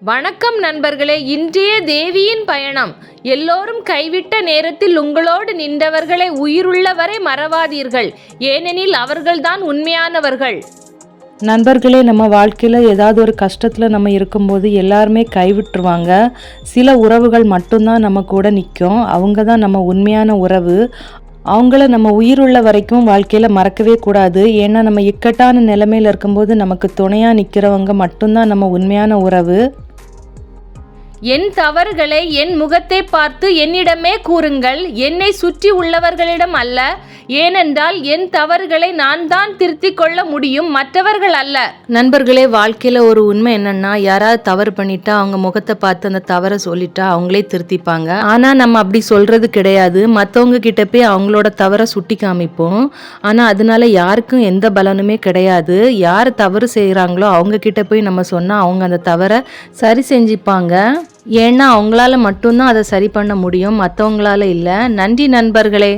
வணக்கம் நண்பர்களே இன்றைய தேவியின் பயணம். எல்லோரும் கைவிட்ட நேரத்தில் உங்களோடு நின்றவர்களை உயிருள்ளவரை மறவாதீர்கள். ஏனெனில் அவர்கள்தான் உண்மையானவர்கள். நண்பர்களே நம்ம வாழ்க்கையில் ஏதாவது ஒரு கஷ்டத்தில் நம்ம இருக்கும்போது எல்லாருமே கைவிட்டுருவாங்க. சில உறவுகள் மட்டும்தான் நம்ம கூட நிற்கும் அவங்க தான் நம்ம உண்மையான உறவு. அவங்கள நம்ம உயிருள்ள வரைக்கும் வாழ்க்கையில் மறக்கவே கூடாது. ஏன்னா நம்ம இக்கட்டான நிலைமையில் இருக்கும்போது நமக்கு துணையாக நிற்கிறவங்க மட்டும்தான் நம்ம உண்மையான உறவு. என் தவறுகளை என் முகத்தை பார்த்து என்னிடமே கூறுங்கள். என்னை சுற்றி உள்ளவர்களிடம் அல்ல. ஏனென்றால் என் தவறுகளை நான் தான் திருத்திக் கொள்ள முடியும் மற்றவர்கள் அல்ல. நண்பர்களே வாழ்க்கையில் ஒரு உண்மை என்னன்னா யாராவது தவறு பண்ணிட்டா அவங்க முகத்தை பார்த்து அந்த தவறை சொல்லிட்டா அவங்களே திருத்திப்பாங்க. ஆனால் நம்ம அப்படி சொல்றது கிடையாது. மற்றவங்க கிட்ட போய் அவங்களோட தவறை சுட்டி காமிப்போம். ஆனால் அதனால யாருக்கும் எந்த பலனுமே கிடையாது. யார் தவறு செய்கிறாங்களோ அவங்க கிட்ட போய் நம்ம சொன்னால் அவங்க அந்த தவறை சரி செஞ்சுப்பாங்க. ஏன்னா அவங்களால மட்டும்தான் அதை சரி பண்ண முடியும். மற்றவங்களால இல்லை. நன்றி நண்பர்களே.